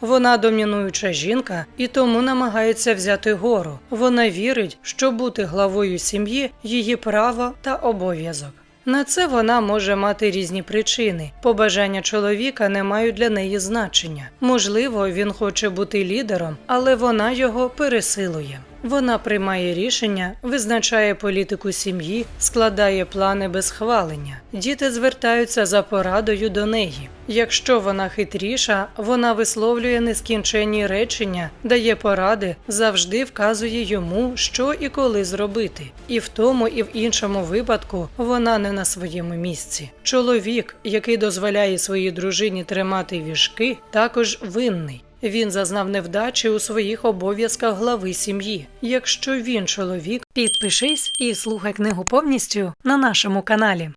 Вона домінуюча жінка і тому намагається взяти гору. Вона вірить, що бути главою сім'ї її право та обов'язок. На це вона може мати різні причини. Побажання чоловіка не мають для неї значення. Можливо, він хоче бути лідером, але вона його пересилує. Вона приймає рішення, визначає політику сім'ї, складає плани без хвалення. Діти звертаються за порадою до неї. Якщо вона хитріша, вона висловлює нескінченні речення, дає поради, завжди вказує йому, що і коли зробити. І в тому, і в іншому випадку вона не на своєму місці. Чоловік, який дозволяє своїй дружині тримати віжки, також винний. Він зазнав невдачі у своїх обов'язках глави сім'ї. Якщо він чоловік, підпишись і слухай книгу повністю на нашому каналі.